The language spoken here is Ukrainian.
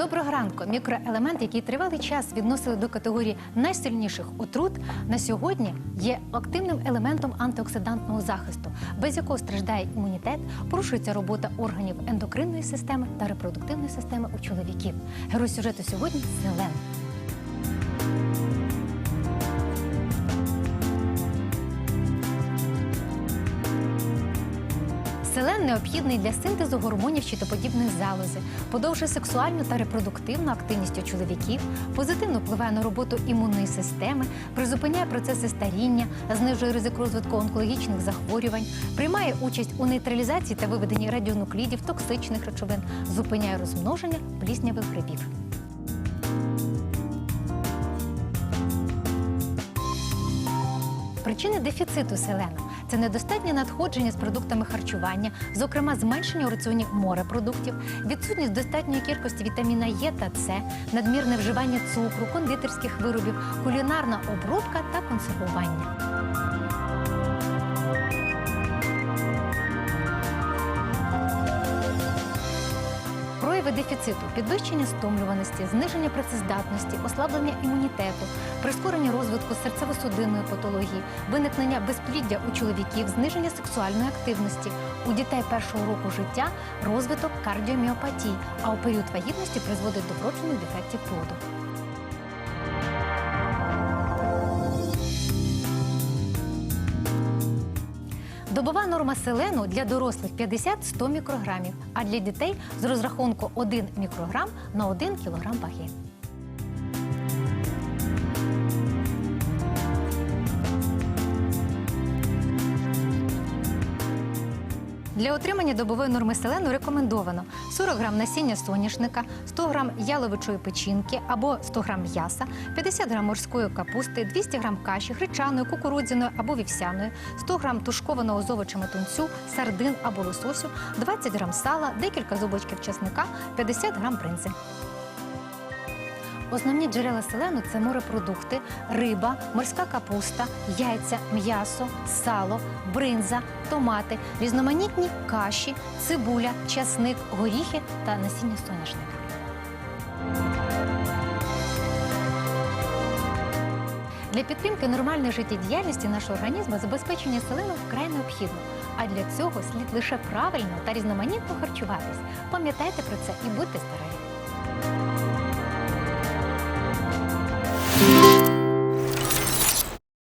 Доброго ранку. Мікроелемент, який тривалий час відносили до категорії найсильніших отрут, на сьогодні є активним елементом антиоксидантного захисту, без якого страждає імунітет, порушується робота органів ендокринної системи та репродуктивної системи у чоловіків. Герой сюжету сьогодні селен. Селен необхідний для синтезу гормонів щитоподібної залози, подовжує сексуальну та репродуктивну активність у чоловіків, позитивно впливає на роботу імунної системи, призупиняє процеси старіння, знижує ризик розвитку онкологічних захворювань, приймає участь у нейтралізації та виведенні радіонуклідів, токсичних речовин, зупиняє розмноження пліснявих грибів. Причини дефіциту селену це недостатнє надходження з продуктами харчування, зокрема зменшення у раціоні морепродуктів, відсутність достатньої кількості вітаміна Е та С, надмірне вживання цукру, кондитерських виробів, кулінарна обробка та консервування. Прояви дефіциту, підвищення стомлюваності, зниження працездатності, ослаблення імунітету, прискорення розвитку серцево-судинної патології, виникнення безпліддя у чоловіків, зниження сексуальної активності, у дітей першого року життя розвиток кардіоміопатії, а у період вагітності призводить до вроджених дефектів плоду. Добова норма селену для дорослих 50-100 мікрограмів, а для дітей з розрахунку 1 мікрограм на 1 кілограм ваги. Для отримання добової норми селену рекомендовано 40 грам насіння соняшника, 100 грам яловичої печінки або 100 грам м'яса, 50 грам морської капусти, 200 грам каші, гречаної, кукурудзяної або вівсяної, 100 грам тушкованого з овочами тунцю, сардин або лососю, 20 грам сала, декілька зубочків чесника, 50 грам бринзи. Основні джерела селену це морепродукти, риба, морська капуста, яйця, м'ясо, сало, бринза, томати, різноманітні каші, цибуля, часник, горіхи та насіння соняшника. Для підтримки нормальної життєдіяльності нашого організму забезпечення селену вкрай необхідно. А для цього слід лише правильно та різноманітно харчуватись. Пам'ятайте про це і будьте здорові!